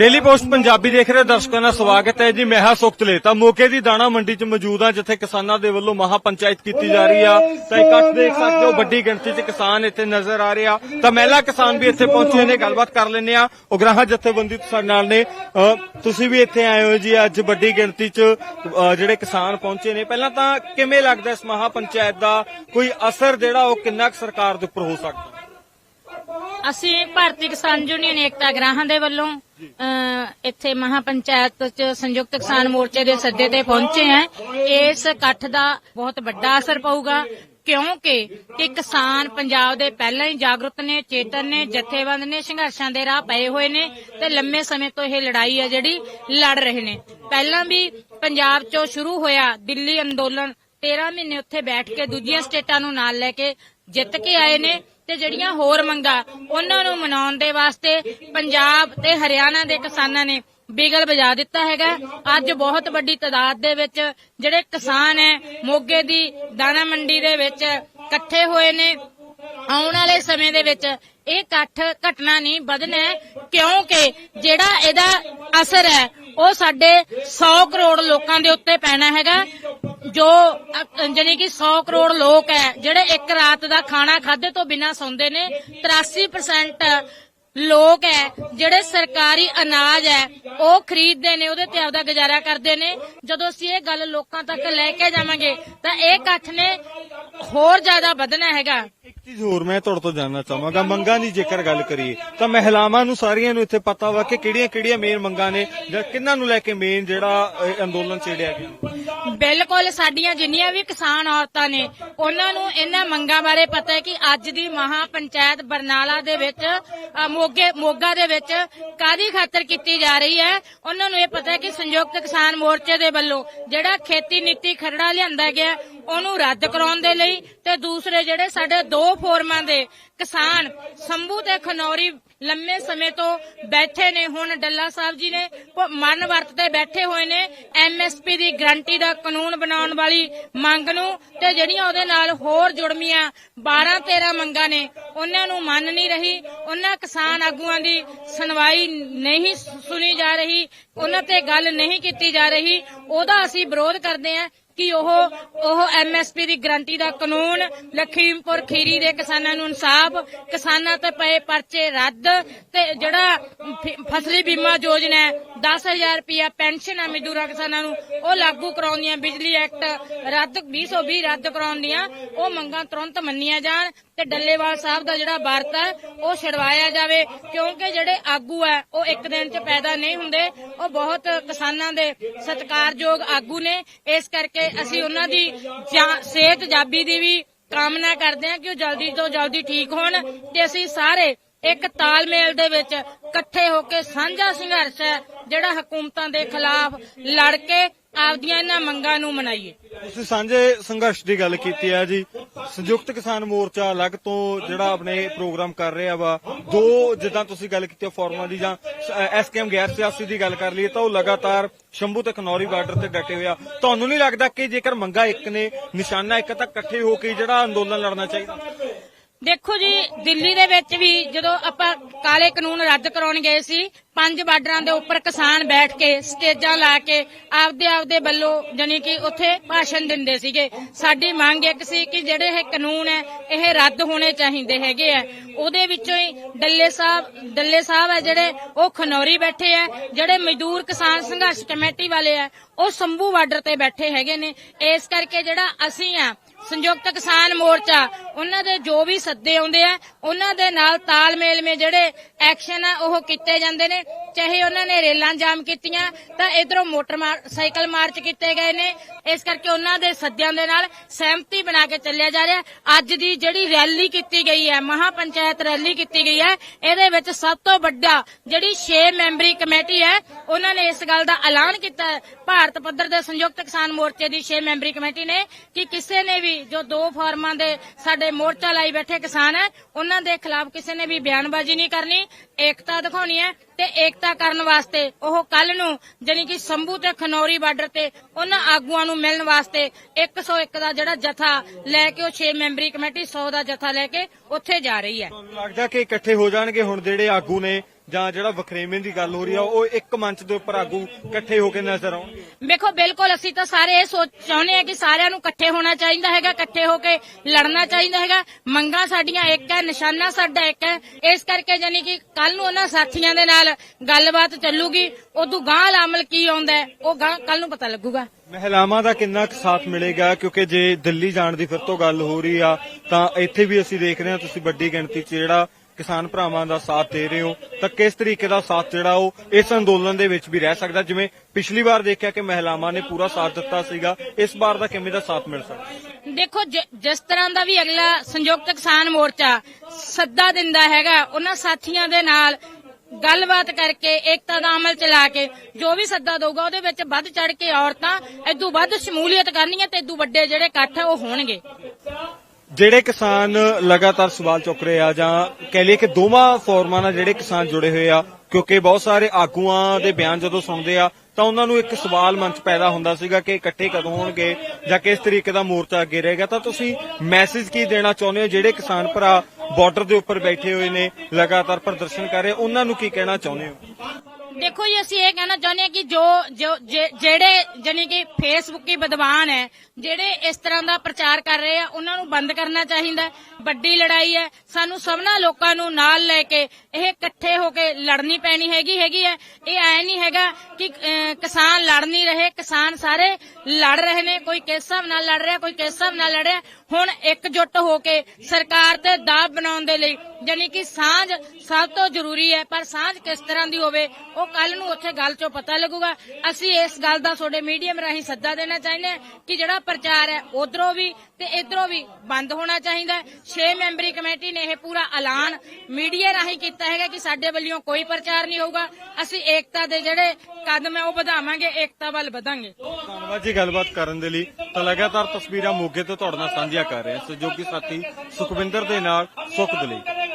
Daily post Punjabi ਦੇਖ ਰਹੇ ਦਰਸ਼ਕਾਂ ਦਾ ਸਵਾਗਤ ਹੈ ਜੀ। ਮੈਂ ਹਾਂ ਸੁਖਤਲੇ ਤਾਂ ਮੋਕੇ ਦੀ ਦਾਣਾ ਮੰਡੀ 'ਚ ਮੌਜੂਦ ਹਾਂ, ਜਿੱਥੇ ਕਿਸਾਨਾਂ ਦੇ ਵੱਲੋਂ ਮਹਾ ਪੰਚਾਇਤ ਕੀਤੀ ਜਾ ਰਹੀ ਆ। ਤਾਂ ਇਕੱਠ ਦੇਖ ਸਕਦੇ ਹੋ, ਵੱਡੀ ਗਿਣਤੀ 'ਚ ਕਿਸਾਨ ਇੱਥੇ ਨਜ਼ਰ ਆ ਰਹੇ ਆ। ਤਾਂ ਮਹਿਲਾ ਕਿਸਾਨ ਵੀ ਇੱਥੇ ਪਹੁੰਚੇ ਨੇ, ਗੱਲਬਾਤ ਕਰ ਲੈਂਦੇ ਆ ਉਗਰਾਹਾਂ ਜਥੇਬੰਦੀ ਸਾਡੇ ਨਾਲ ਨੇ। ਤੁਸੀਂ ਵੀ ਇੱਥੇ ਆਏ ਹੋ ਜੀ ਅੱਜ ਵੱਡੀ ਗਿਣਤੀ 'ਚ ਜਿਹੜੇ ਕਿਸਾਨ ਪਹੁੰਚੇ ਨੇ। ਪਹਿਲਾਂ ਤਾਂ ਕਿਵੇਂ ਲੱਗਦਾ ਇਸ ਮਹਾ ਪੰਚਾਇਤ ਦਾ ਕੋਈ ਅਸਰ ਜਿਹੜਾ ਉਹ ਕਿੰਨਾ ਕੁ ਸਰਕਾਰ ਦੇ ਉੱਪਰ ਹੋ ਸਕਦਾ? ਅਸੀਂ ਭਾਰਤੀ ਕਿਸਾਨ ਯੂਨੀਅਨ ਏਕਤਾ ਗ੍ਰਾਹਾਂ ਦੇ ਵੱਲੋਂ ਇੱਥੇ ਮਹਾ ਪੰਚਾਇਤ ਚ ਸੰਯੁਕਤ ਕਿਸਾਨ ਮੋਰਚੇ ਦੇ ਸੱਦੇ ਤੇ ਪਹੁੰਚੇ ਹਾਂ। ਇਸ ਇਕੱਠ ਦਾ ਬਹੁਤ ਵੱਡਾ ਅਸਰ ਪਊਗਾ ਕਿਉਂਕਿ ਕਿ ਕਿਸਾਨ ਪੰਜਾਬ ਦੇ ਪਹਿਲਾਂ ਹੀ ਜਾਗਰੂਕ ਨੇ ਚੇਤਨ ਨੇ ਜਥੇਬੰਦ ਨੇ ਸੰਘਰਸ਼ਾਂ ਦੇ ਰਾਹ ਪਏ ਹੋਏ ਨੇ ਤੇ ਲੰਮੇ ਸਮੇਂ ਤੋਂ ਇਹ ਲੜਾਈ ਹੈ ਜਿਹੜੀ ਲੜ ਰਹੇ ਨੇ। ਪਹਿਲਾਂ ਵੀ ਪੰਜਾਬ ਚੋਂ ਸ਼ੁਰੂ ਹੋਇਆ ਦਿੱਲੀ ਅੰਦੋਲਨ 13 ਮਹੀਨੇ ਉੱਥੇ ਬੈਠ ਕੇ ਦੂਜੀਆਂ ਸਟੇਟਾਂ ਨੂੰ ਨਾਲ ਲੈ ਕੇ ਜਿੱਤ ਕੇ ਆਏ ਨੇ। ਤੇ ਜਿਹੜੀਆਂ ਹੋਰ ਮੰਗਾਂ ਉਹਨਾਂ ਨੂੰ ਮਨਾਉਣ ਦੇ ਵਾਸਤੇ ਪੰਜਾਬ ਤੇ ਹਰਿਆਣਾ ਦੇ ਕਿਸਾਨਾਂ ਨੇ ਬਿਗਲ ਵਜਾ ਦਿੱਤਾ ਹੈਗਾ। ਅੱਜ ਬਹੁਤ ਵੱਡੀ ਤਾਦਾਦ ਦੇ ਵਿੱਚ ਜਿਹੜੇ ਕਿਸਾਨ ਹੈ, ਮੋਗੇ ਦੀ ਦਾਣਾ ਮੰਡੀ ਦੇ ਵਿੱਚ ਇਕੱਠੇ ਹੋਏ ਨੇ। ਆਉਣ ਵਾਲੇ ਸਮੇਂ ਦੇ ਵਿੱਚ ਇਹ ਇਕੱਠ ਘਟਨਾ ਨਹੀਂ ਵਧਣਾ ਕਿਉਂਕਿ ਜਿਹੜਾ ਇਹਦਾ ਅਸਰ ਹੈ ਉਹ ਸਾਡੇ 100 ਕਰੋੜ ਲੋਕਾਂ ਦੇ ਉੱਤੇ ਪੈਣਾ ਹੈਗਾ ਜੋ ਅ, ਜਾਣੀ ਕਿ 100 ਕਰੋੜ ਲੋਕ ਹੈ ਜਿਹੜੇ ਇੱਕ ਰਾਤ ਦਾ ਖਾਣਾ ਖਾਦੇ ਤੋਂ ਬਿਨਾਂ ਸੌਂਦੇ ਨੇ 83% ਲੋਕ ਹੈ ਜਿਹੜੇ ਸਰਕਾਰੀ ਅਨਾਜ ਹੈ ਉਹ ਖਰੀਦਦੇ ਨੇ ਉਹਦੇ ਤੇ ਆਪਦਾ ਗੁਜ਼ਾਰਾ ਕਰਦੇ ਨੇ। ਜਦੋਂ ਅਸੀਂ ਇਹ ਗੱਲ ਲੋਕਾਂ ਤੱਕ ਲੈ ਕੇ ਜਾਵਾਂਗੇ ਤਾਂ ਇਹ ਇਕੱਠ ਨੇ ਹੋਰ ਜ਼ਿਆਦਾ ਵਧਣਾ ਹੈਗਾ। ਇੱਕ ਚੀਜ਼ ਹੋਰ ਮੈਂ ਤੁਹਾਡੇ ਤੋਂ ਜਾਨਣਾ ਚਾਹਾਂਗਾ ਮੰਗਾਂ ਦੀ ਜੇਕਰ ਗੱਲ ਕਰੀਏ ਤਾਂ ਮਹਿਲਾਵਾਂ ਨੂੰ ਸਾਰੀਆਂ ਨੂੰ ਇੱਥੇ ਪਤਾ ਵਾ ਕਿ ਕਿਹੜੀਆਂ ਕਿਹੜੀਆਂ ਮੇਨ ਮੰਗਾਂ ਨੇ ਜਾਂ ਕਿਹਨਾਂ ਨੂੰ ਲੈ ਕੇ ਮੇਨ ਜਿਹੜਾ ਇਹ ਅੰਦੋਲਨ ਛੇੜਿਆ ਗਿਆ। ਬਿਲਕੁਲ ਸਾਡੀਆਂ ਜਿੰਨੀਆਂ ਵੀ ਕਿਸਾਨ ਔਰਤਾਂ ਨੇ ਉਹਨਾਂ ਨੂੰ ਇਹਨਾਂ ਮੰਗਾਂ ਬਾਰੇ ਪਤਾ ਹੈ ਕਿ ਅੱਜ ਦੀ ਮਹਾ ਪੰਚਾਇਤ ਬਰਨਾਲਾ ਦੇ ਵਿੱਚ ਅ, ਮੋਗੇ ਮੋਗਾ ਦੇ ਵਿੱਚ ਕਾਦੀ ਖਾਤਰ ਕੀਤੀ ਜਾ ਰਹੀ ਹੈ? ਉਹਨਾਂ ਨੂੰ ਇਹ ਪਤਾ ਹੈ ਕਿ ਸੰਯੁਕਤ ਕਿਸਾਨ ਮੋਰਚੇ ਦੇ ਵੱਲੋਂ ਜਿਹੜਾ ਖੇਤੀ ਨੀਤੀ ਖਰੜਾ ਲਿਆਂਦਾ ਗਿਆ ਉਹਨੂੰ ਰੱਦ ਕਰਾਉਣ ਦੇ ਲਈ ਤੇ ਦੂਸਰੇ ਜਿਹੜੇ ਸਾਡੇ ਦੋ ਫੋਰਮਾਂ ਦੇ ਕਿਸਾਨ ਸੰਭੂ ਤੇ ਖਨੌਰੀ ਲੰਮੇ ਸਮੇਂ ਤੋਂ ਬੈਠੇ ਨੇ, ਹੁਣ ਡੱਲਾ ਸਾਹਿਬ ਜੀ ਨੇ ਪ- ਵਰਤ ਤੇ ਬੈਠੇ ਹੋਏ ਨੇ ਐਮਐਸਪੀ ਦੀ ਗਰੰਟੀ ਦਾ ਕਾਨੂੰਨ ਬਣਾਉਣ ਵਾਲੀ ਮੰਗ ਨੂੰ ਤੇ ਜਿਹੜੀਆਂ ਉਹਦੇ ਨਾਲ ਹੋਰ ਜੁੜਮੀਆਂ 12 13 ਮੰਗਾਂ ਨੇ, ਉਹਨਾਂ ਨੂੰ ਮੰਨ ਨਹੀਂ ਰਹੀ, ਉਹਨਾਂ ਕਿਸਾਨ ਆਗੂਆਂ ਦੀ ਸੁਣਵਾਈ ਨਹੀਂ ਸੁਣੀ ਜਾ ਰਹੀ, ਉਹਨਾਂ ਤੇ ਗੱਲ ਨਹੀਂ ਕੀਤੀ ਜਾ ਰਹੀ, ਉਹਦਾ ਅਸੀਂ ਵਿਰੋਧ ਕਰਦੇ ਹਾਂ। ਕਿ ਉਹ ਉਹ ਐਮਐਸਪੀ ਦੀ ਗਰੰਟੀ ਦਾ ਕਾਨੂੰਨ ਲਖੀਮਪੁਰ ਖੀਰੀ ਦੇ ਕਿਸਾਨਾਂ ਨੂੰ ਇਨਸਾਫ, ਕਿਸਾਨਾਂ ਤੇ ਪਏ ਪਰਚੇ ਰੱਦ ਤੇ ਜਿਹੜਾ ਫਸਲੀ ਬੀਮਾ ਯੋਜਨਾ ਹੈ 10000 ਰੁਪਇਆ ਪੈਨਸ਼ਨ ਆ ਮਜ਼ਦੂਰਾਂ ਕਿਸਾਨਾਂ ਨੂੰ, ਉਹ ਲਾਗੂ ਕਰਾਉਣ ਦੀਆਂ ਬਿਜਲੀ ਐਕਟ ਰੱਦ 2020 ਰੱਦ ਕਰਾਉਣ ਦੀਆਂ, ਉਹ ਮੰਗਾਂ ਤੁਰੰਤ ਮੰਨੀਆਂ ਜਾਣ ਤੇ ਡੱਲੇਵਾਲ ਸਾਹਿਬ ਦਾ ਜਿਹੜਾ ਵਰਤ ਹੈ, ਉਹ ਛਡਵਾਇਆ ਜਾਵੇ, ਕਿਉਂਕਿ ਜਿਹੜੇ ਆਗੂ ਹੈ, ਉਹ ਇੱਕ ਦਿਨ 'ਚ ਪੈਦਾ ਨਹੀਂ ਹੁੰਦੇ। ਉਹ ਬਹੁਤ ਕਿਸਾਨਾਂ ਦੇ ਸਤਿਕਾਰਯੋਗ ਆਗੂ ਨੇ। ਇਸ ਕਰਕੇ ਅਸੀਂ ਉਹਨਾਂ ਦੀ ਸਿਹਤ ਜਾਬੀ ਦੀ ਵੀ ਕਾਮਨਾ ਕਰਦੇ ਹਾਂ ਕਿ ਉਹ ਜਲਦੀ ਤੋਂ ਜਲਦੀ ਠੀਕ ਹੋਣ ਤੇ ਅਸੀਂ ਸਾਰੇ ਇੱਕ ਤਾਲਮੇਲ ਦੇ ਵਿੱਚ ਇਕੱਠੇ ਹੋ ਕੇ ਸਾਂਝਾ ਸੰਘਰਸ਼ ਹੈ ਜਿਹੜਾ ਹਕੂਮਤਾਂ ਦੇ ਖਿਲਾਫ ਲੜ ਕੇ ਆਪਦੀਆਂ ਇਹਨਾਂ ਮੰਗਾਂ ਨੂੰ ਮਨਾਈਏ। ਤੁਸੀਂ ਸਾਂਝੇ ਸੰਘਰਸ਼ ਦੀ ਗੱਲ ਕੀਤੀ ਹੈ ਜੀ। ਸੰਯੁਕਤ ਕਿਸਾਨ ਮੋਰਚਾ ਅਲੱਗ ਤੋਂ ਜਿਹੜਾ ਆਪਣੇ ਪ੍ਰੋਗਰਾਮ ਕਰ ਰਿਹਾ ਵਾ, ਦੋ ਜਿੱਦਾਂ ਤੁਸੀਂ ਗੱਲ ਕੀਤੀ ਫਾਰਮਾਂ ਦੀ ਜਾਂ ਐਸਕੇਐਮ ਗੈਰ ਸਿਆਸੀ ਦੀ ਗੱਲ ਕਰ ਲਈਏ ਤਾਂ ਉਹ ਲਗਾਤਾਰ ਸ਼ੰਭੂ ਤੇ ਖਨੌਰੀ ਬਾਰਡਰ ਤੇ ਡਟੇ ਹੋਇਆ ਤੁਹਾਨੂੰ ਨਹੀਂ ਲੱਗਦਾ ਕਿ ਜੇਕਰ ਮੰਗਾ ਇੱਕ ਨੇ, ਨਿਸ਼ਾਨਾ ਇੱਕ ਤਾਂ ਇਕੱਠੇ ਹੋ ਕੇ ਜਿਹੜਾ ਅੰਦੋਲਨ ਲੜਨਾ ਚਾਹੀਦਾ? ਦੇਖੋ ਜੀ, ਦਿੱਲੀ ਦੇ ਵਿੱਚ ਵੀ ਜਦੋਂ ਆਪਾਂ ਕਾਲੇ ਕਾਨੂੰਨ ਰੱਦ ਕਰਾਉਣ ਗਏ ਸੀ, ਪੰਜ ਬਾਰਡਰਾਂ ਦੇ ਉੱਪਰ ਕਿਸਾਨ ਬੈਠ ਕੇ ਸਟੇਜਾਂ ਲਾ ਕੇ ਆਪਦੇ ਆਪਦੇ ਵੱਲੋਂ ਜਾਨੀ ਕਿ ਉੱਥੇ ਭਾਸ਼ਣ ਦਿੰਦੇ ਸੀਗੇ। ਸਾਡੀ ਮੰਗ ਇੱਕ ਸੀ ਕਿ ਜਿਹੜੇ ਇਹ ਕਾਨੂੰਨ ਹੈ, ਇਹ ਰੱਦ ਹੋਣੇ ਚਾਹੀਦੇ ਹੈਗੇ ਆ। ਉਹਦੇ ਵਿੱਚੋਂ ਹੀ ਡੱਲੇ ਸਾਹਿਬ ਡੱਲੇ ਸਾਹਿਬ ਹੈ ਜਿਹੜੇ, ਉਹ ਖਨੌਰੀ ਬੈਠੇ ਆ, ਜਿਹੜੇ ਮਜ਼ਦੂਰ ਕਿਸਾਨ ਸੰਘਰਸ਼ ਕਮੇਟੀ ਵਾਲੇ ਆ, ਉਹ ਸੰਭੂ ਬਾਰਡਰ ਤੇ ਬੈਠੇ ਹੈਗੇ ਨੇ। ਇਸ ਕਰਕੇ ਜਿਹੜਾ ਅਸੀਂ ਆ ਸੰਯੁਕਤ ਕਿਸਾਨ ਮੋਰਚਾ, ਉਹਨਾਂ ਦੇ ਜੋ ਵੀ ਸੱਦੇ ਆਉਂਦੇ ਆ, ਉਹਨਾਂ ਦੇ ਨਾਲ ਤਾਲਮੇਲ ਮੇ ਜਿਹੜੇ ਐਕਸ਼ਨ ਆ, ਉਹ ਕੀਤੇ ਜਾਂਦੇ ਨੇ। ਚਾਹੇ ਉਹਨਾਂ ਨੇ ਰੇਲਾਂ ਜਾਮ ਕੀਤੀਆਂ, ਤਾਂ ਇਧਰੋਂ ਮੋਟਰ ਸਾਈਕਲ ਮਾਰਚ ਕੀਤੇ ਗਏ ਨੇ। ਇਸ ਕਰਕੇ ਉਹਨਾਂ ਦੇ ਸੱਦਿਆਂ ਦੇ ਨਾਲ ਸਹਿਮਤੀ ਬਣਾ ਕੇ ਚੱਲਿਆ ਜਾ ਰਿਹਾ। ਅੱਜ ਦੀ ਜਿਹੜੀ ਰੈਲੀ ਕੀਤੀ ਗਈ ਹੈ ਮਹਾ ਪੰਚਾਇਤ ਰੈਲੀ ਕੀਤੀ ਗਈ ਹੈ, ਇਹਦੇ ਵਿੱਚ ਸਭ ਤੋਂ ਵੱਡਾ ਜਿਹੜੀ 6 ਮੈਂਬਰੀ ਕਮੇਟੀ ਹੈ ਉਹਨਾਂ ਨੇ ਇਸ ਗੱਲ ਦਾ ਐਲਾਨ ਕੀਤਾ ਭਾਰਤ ਪੱਧਰ ਦੇ ਸੰਯੁਕਤ ਕਿਸਾਨ ਮੋਰਚੇ ਦੀ 6 ਮੈਂਬਰੀ ਕਮੇਟੀ ਨੇ ਕਿ ਕਿਸੇ ਨੇ ਵੀ ਜੋ ਦੋ ਫਾਰਮਾਂ ਦੇ ਸਾਡੇ ਮੋਰਚਾ ਲਾਈ ਬੈਠੇ ਕਿਸਾਨ ਹੈ, ਉਹਨਾਂ ਦੇ ਖਿਲਾਫ ਕਿਸੇ ਨੇ ਵੀ ਬਿਆਨਬਾਜ਼ੀ ਨਹੀਂ ਕਰਨੀ, ਏਕਤਾ ਦਿਖਾਉਣੀ ਹੈ ਤੇ ਏਕਤਾ ਕਰਨ ਵਾਸਤੇ ਉਹ ਕੱਲ ਨੂੰ ਜਾਣੀ ਕਿ ਸੰਭੂ ਤੇ ਖਨੌਰੀ ਬਾਰਡਰ ਤੇ ਉਹਨਾਂ ਆਗੂਆਂ ਨੂੰ ਮਿਲਣ ਵਾਸਤੇ 101 ਦਾ ਜਿਹੜਾ ਜਥਾ ਲੈ ਕੇ ਉਹ 6 ਮੈਂਬਰੀ ਕਮੇਟੀ 100 ਦਾ ਜਥਾ ਲੈ ਕੇ ਉੱਥੇ ਜਾ ਰਹੀ ਹੈ। ਲੱਗਦਾ ਕਿ ਇਕੱਠੇ ਹੋ ਜਾਣਗੇ ਹੁਣ ਜਿਹੜੇ ਆਗੂ ਨੇ ਜਾਂ ਜਿਹੜਾ ਵਖਰੇਵੇਂ ਦੀ ਗੱਲ ਹੋ ਰਹੀ ਆ ਉਹ ਇੱਕ ਮੰਚ ਦੇ ਉੱਪਰ ਆਗੂ ਇਕੱਠੇ ਹੋ ਕੇ ਨਜ਼ਰ ਆਉਣਗੇ ਵੇਖੋ ਬਿਲਕੁਲ ਅਸੀਂ ਤਾਂ ਸਾਰੇ ਇਹ ਸੋਚ ਚਾਹੁੰਦੇ ਹਾਂ ਕਿ ਸਾਰਿਆਂ ਨੂੰ ਇਕੱਠੇ ਹੋਣਾ ਚਾਹੀਦਾ ਹੈਗਾ ਇਕੱਠੇ ਹੋ ਕੇ ਲੜਨਾ ਚਾਹੀਦਾ ਹੈਗਾ। ਮੰਗਾਂ ਸਾਡੀਆਂ ਇੱਕ ਹੈ ਨਿਸ਼ਾਨਾ ਸਾਡਾ ਇੱਕ ਹੈ। ਇਸ ਕਰਕੇ ਜਾਨੀ ਕਿ ਕੱਲ ਨੂੰ ਉਹਨਾਂ ਸਾਥੀਆਂ ਦੇ ਨਾਲ ਗੱਲਬਾਤ ਚੱਲੂਗੀ। ਉਦੋਂ ਗਾਂਹ ਵਾਲਾ ਅਮਲ ਕੀ ਆਉਂਦਾ ਉਹ ਗਾਂਹ ਕੱਲ ਨੂੰ ਪਤਾ ਲੱਗੂਗਾ। ਮਹਿਲਾਵਾਂ ਦਾ ਕਿੰਨਾ ਕੁ ਸਾਥ ਮਿਲੇਗਾ ਕਿਉਂਕਿ ਜੇ ਦਿੱਲੀ ਜਾਣ ਦੀ ਫਿਰ ਤੋਂ ਗੱਲ ਹੋ ਰਹੀ ਆ ਤਾਂ ਇੱਥੇ ਵੀ ਅਸੀਂ ਦੇਖ ਰਹੇ ਹਾਂ ਤੁਸੀਂ ਵੱਡੀ ਗਿਣਤੀ 'ਚ ਜਿਹੜਾ ਕਿਸਾਨ ਭਰਾਵਾਂ ਦਾ ਸਾਥ ਦੇ ਰਹੇ ਹੋ, ਤਾਂ ਕਿਸ ਤਰੀਕੇ ਦਾ ਸਾਥ ਜਿਹੜਾ ਉਹ ਇਸ ਅੰਦੋਲਨ ਦੇ ਵਿੱਚ ਵੀ ਰਹਿ ਸਕਦਾ? ਜਿਵੇਂ ਪਿਛਲੀ ਵਾਰ ਦੇਖਿਆ ਕਿ ਮਹਿਲਾਵਾਂ ਨੇ ਪੂਰਾ ਸਾਥ ਦਿੱਤਾ ਸੀਗਾ, ਇਸ ਵਾਰ ਦਾ ਕਿਵੇਂ ਦਾ ਸਾਥ ਮਿਲ ਸਕਦਾ? ਦੇਖੋ ਜਿਸ ਤਰ੍ਹਾਂ ਦਾ ਵੀ ਅਗਲਾ ਸੰਯੁਕਤ ਕਿਸਾਨ ਮੋਰਚਾ ਸੱਦਾ ਦਿੰਦਾ ਹੈਗਾ, ਉਹਨਾਂ ਸਾਥੀਆਂ ਦੇ ਨਾਲ ਗੱਲਬਾਤ ਕਰਕੇ, ਏਕਤਾ ਦਾ ਅਮਲ ਚਲਾ ਕੇ, ਜੋ ਵੀ ਸੱਦਾ ਦਊਗਾ, ਉਹਦੇ ਵਿੱਚ ਵੱਧ ਚੜ ਕੇ ਔਰਤਾਂ ਇਦੋਂ ਵੱਧ ਸ਼ਮੂਲੀਅਤ ਕਰਨੀਆਂ ਤੇ ਇਦੋਂ ਵੱਡੇ ਜਿਹੜੇ ਇਕੱਠ ਉਹ ਹੋਣਗੇ। ਜਿਹੜੇ ਕਿਸਾਨ ਲਗਾਤਾਰ ਸਵਾਲ ਚੁੱਕ ਰਹੇ ਆ ਜਾਂ ਕਹਿ ਲਈਏ ਕਿ ਦੋਵਾਂ ਫੋਰਮਾਂ ਨਾਲ ਜਿਹੜੇ ਕਿਸਾਨ ਜੁੜੇ ਹੋਏ ਆ, ਕਿਉਂਕਿ ਬਹੁਤ ਸਾਰੇ ਆਗੂਆਂ ਦੇ ਬਿਆਨ ਜਦੋਂ ਸੁਣਦੇ ਆ, ਤਾਂ ਉਹਨਾਂ ਨੂੰ ਇੱਕ ਸਵਾਲ ਮਨ 'ਚ ਪੈਦਾ ਹੁੰਦਾ ਸੀਗਾ ਕਿ ਇਕੱਠੇ ਕਦੋਂ ਹੋਣਗੇ ਜਾਂ ਕਿਸ ਤਰੀਕੇ ਦਾ ਮੋਰਚਾ ਅੱਗੇ ਰਹੇਗਾ। ਤਾਂ ਤੁਸੀਂ ਮੈਸੇਜ ਕੀ ਦੇਣਾ ਚਾਹੁੰਦੇ ਹੋ? ਜਿਹੜੇ ਕਿਸਾਨ ਭਰਾ ਬਾਰਡਰ ਦੇ ਉੱਪਰ ਬੈਠੇ ਹੋਏ ਨੇ, ਲਗਾਤਾਰ ਪ੍ਰਦਰਸ਼ਨ ਕਰ ਰਹੇ, ਉਹਨਾਂ ਨੂੰ ਕੀ ਕਹਿਣਾ ਚਾਹੁੰਦੇ ਹੋ? ਦੇਖੋ ਜੀ, ਅਸੀਂ ਇਹ ਕਹਿਣਾ ਚਾਹੁੰਦੇ ਹਾਂ ਕਿ ਜੋ ਜਿਹੜੇ ਜਾਨੀ ਕਿ ਫੇਸਬੁੱਕੀ ਵਿਦਵਾਨ ਹੈ, ਜਿਹੜੇ ਇਸ ਤਰ੍ਹਾਂ ਦਾ ਪ੍ਰਚਾਰ ਕਰ ਰਹੇ ਆ, ਉਹਨਾਂ ਨੂੰ ਬੰਦ ਕਰਨਾ ਚਾਹੀਦਾ ਵੱਡੀ ਲੜਾਈ ਹੈ। ਸਾਨੂੰ ਸਭਨਾ ਲੋਕਾਂ ਨੂੰ ਨਾਲ ਲੈ ਕੇ ਇਹ ਇਕੱਠੇ ਹੋ ਕੇ ਲੜਨੀ ਪੈਣੀ ਹੈਗੀ ਹੈਗੀ ਹੈ। ਇਹ ਐ ਨਹੀਂ ਹੈਗਾ ਕਿ ਕਿਸਾਨ ਲੜ ਨਹੀਂ ਰਹੇ, ਕਿਸਾਨ ਸਾਰੇ ਲੜ ਰਹੇ ਨੇ, ਕੋਈ ਕਿਸ ਹਿਸਾਬ ਨਾਲ ਲੜ ਰਿਹਾ, ਕੋਈ ਕਿਸ ਹਿਸਾਬ ਨਾਲ ਲੜ ਰਿਹਾ। ਹੁਣ ਇਕਜੁੱਟ ਹੋ ਕੇ ਸਰਕਾਰ ਤੇ ਦਾਅ ਬਣਾਉਣ ਦੇ ਲਈ ਜਾਨੀ ਕਿ ਸਾਂਝ ਸਭ ਤੋਂ ਜ਼ਰੂਰੀ ਹੈ, ਪਰ ਸਾਂਝ ਕਿਸ ਤਰ੍ਹਾਂ ਦੀ ਹੋਵੇ, ਉਹ ਕੱਲ ਨੂੰ ਉੱਥੇ ਗੱਲ ਚੋਂ ਪਤਾ ਲੱਗੂਗਾ। ਅਸੀਂ ਇਸ ਗੱਲ ਦਾ ਤੁਹਾਡੇ ਮੀਡੀਅਮ ਰਾਹੀਂ ਸੱਦਾ ਦੇਣਾ ਚਾਹੁੰਦੇ ਹਾਂ ਕਿ ਜਿਹੜਾ ਪ੍ਰਚਾਰ ਹੈ ਉਧਰੋਂ ਵੀ ਤੇ ਇਧਰੋਂ ਵੀ ਬੰਦ ਹੋਣਾ ਚਾਹੀਦਾ ਹੈ। 6 ਮੈਂਬਰੀ ਕਮੇਟੀ ਨੇ ਇਹ ਪੂਰਾ ਐਲਾਨ ਮੀਡੀਆ ਰਾਹੀਂ ਕੀਤਾ ਹੈਗਾ ਕਿ ਸਾਡੇ ਵੱਲੋਂ ਕੋਈ ਪ੍ਰਚਾਰ ਨਹੀਂ ਹੋਊਗਾ। ਅਸੀਂ ਏਕਤਾ ਦੇ ਜਿਹੜੇ ਕਦਮ ਹੈ ਉਹ ਵਧਾਵਾਂਗੇ, ਏਕਤਾ ਵੱਲ ਵਧਾਂਗੇ। ਧੰਨਵਾਦ ਜੀ ਗੱਲਬਾਤ ਕਰਨ ਦੇ ਲਈ। ਤਾਂ ਲਗਾਤਾਰ ਤਸਵੀਰਾਂ ਮੋਗੇ ਤੋਂ ਤੁਹਾਡੇ ਨਾਲ ਸਾਂਝੀਆਂ ਕਰ ਰਹੇ ਹਾਂ। ਸਹਿਯੋਗੀ ਸਾਥੀ ਸੁਖਵਿੰਦਰ ਦੇ ਨਾਲ ਸੁਖ ਦਲੇਰ